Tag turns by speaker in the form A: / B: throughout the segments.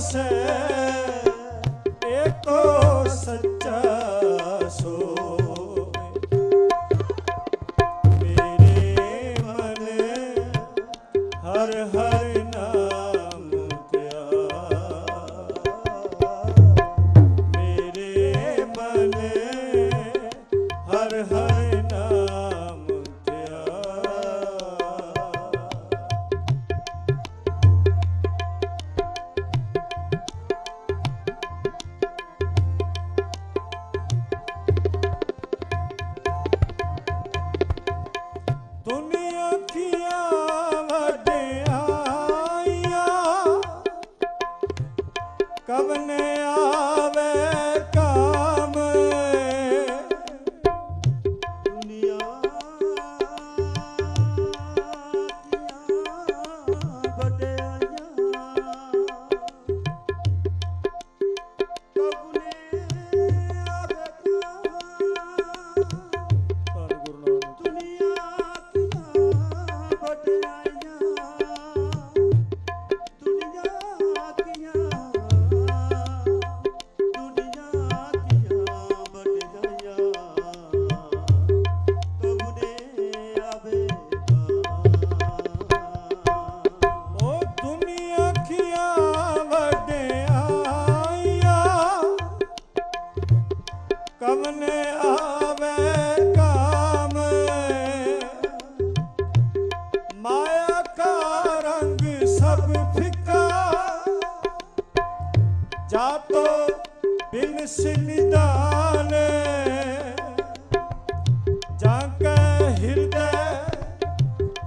A: ਵਸੈ ਏਕੋ ਸੱਚਾ कवन ਕਵਨੇ ਆਵੇ ਕਾਮ ਮਾਇਆ ਕਾ ਰੰਗ ਸਭ ਫਿੱਕਾ। ਜਾਤੋ ਬਿਨ ਸਿਨਦਾਨ ਜਾਂ ਕੈ ਹਿਰਦੈ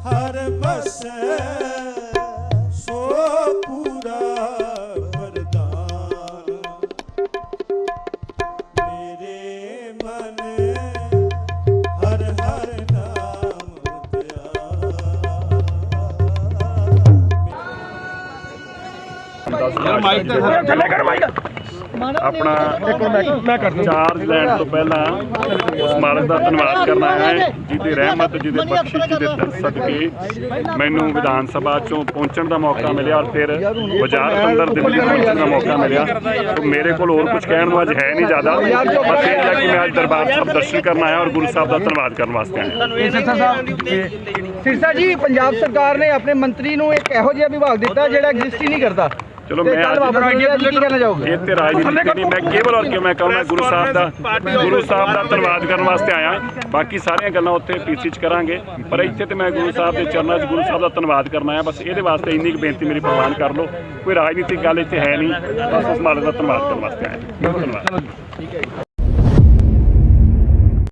A: ਹਰ ਬਸੈ ਸੋ
B: ਆਪਣਾ ਚਾਰਜ ਲੈਣ ਤੋਂ ਪਹਿਲਾਂ ਉਸ ਮਾਲਕ ਦਾ ਧੰਨਵਾਦ ਕਰਨਾ ਹੈ ਜਿਹਦੀ ਰਹਿਮਤ ਜਿਹਦੇ ਬਖਸ਼ਿਸ਼ ਜਿਹਦੇ ਸਦਕੇ ਮੈਨੂੰ ਵਿਧਾਨ ਸਭਾ ਚੋਂ ਪਹੁੰਚਣ ਦਾ ਮੌਕਾ ਮਿਲਿਆ ਔਰ ਫਿਰ ਵਜ਼ਾਰਤ ਅੰਦਰ ਦਿੱਲੀ ਪਹੁੰਚਣ ਦਾ ਮੌਕਾ ਮਿਲਿਆ। ਮੇਰੇ ਕੋਲ ਹੋਰ ਕੁਝ ਕਹਿਣ ਨੂੰ ਅੱਜ ਹੈ ਨਹੀਂ ਜ਼ਿਆਦਾ। ਬਸ ਇਹ ਹੈ ਕਿ ਮੈਂ ਅੱਜ ਦਰਬਾਰ ਸਾਹਿਬ ਦਰਸ਼ਨ ਕਰਨ ਆਇਆ ਔਰ ਗੁਰੂ ਸਾਹਿਬ ਦਾ ਧੰਨਵਾਦ ਕਰਨ ਵਾਸਤੇ ਆਇਆ।
C: ਸਿਰਸਾ ਸਾਹਿਬ ਸਿਰਸਾ ਜੀ ਪੰਜਾਬ ਸਰਕਾਰ ਨੇ ਆਪਣੇ ਮੰਤਰੀ ਨੂੰ ਇੱਕ ਇਹੋ ਜਿਹਾ ਵਿਭਾਗ ਦਿੱਤਾ ਜਿਹੜਾ ਐਗਜ਼ਿਸਟ ਹੀ ਨਹੀਂ ਕਰਦਾ।
B: ਚਲੋ ਮੈਂ ਅੱਜ-
C: ਹੋ ਕੀ ਕਹਿਣਾ ਚਾਹੋਗੇ?
B: ਇਹ ਤੇ ਰਾਜਨੀਤੀ ਨਹੀਂ ਮੈਂ ਕੇਵਲ ਔਰ ਕਿਉਂ ਮੈਂ ਕਹਾਂ ਮੈਂ ਗੁਰੂ ਸਾਹਿਬ ਦਾ ਗੁਰੂ ਸਾਹਿਬ ਦਾ ਧੰਨਵਾਦ ਕਰਨ ਵਾਸਤੇ ਆਇਆ। ਬਾਕੀ ਸਾਰੀਆਂ ਗੱਲਾਂ ਉੱਥੇ ਪੀਸੀ ਚ ਕਰਾਂਗੇ। ਪਰ ਇੱਥੇ ਤੇ ਮੈਂ ਗੁਰੂ ਸਾਹਿਬ ਦੇ ਚਰਨਾਂ 'ਚ ਗੁਰੂ ਸਾਹਿਬ ਦਾ ਧੰਨਵਾਦ ਕਰਨ ਆਇਆ। ਬਸ ਇਹਦੇ ਵਾਸਤੇ ਇੰਨੀ ਕੁ ਬੇਨਤੀ ਮੇਰੀ ਪ੍ਰਵਾਨ ਕਰ ਲਓ। ਕੋਈ ਰਾਜਨੀਤਿਕ ਗੱਲ ਇੱਥੇ ਹੈ ਨਹੀਂ। ਬਸ ਉਸ ਮਾਲਕ ਦਾ ਧੰਨਵਾਦ ਕਰਨ ਵਾਸਤੇ ਆਇਆ। ਧੰਨਵਾਦ।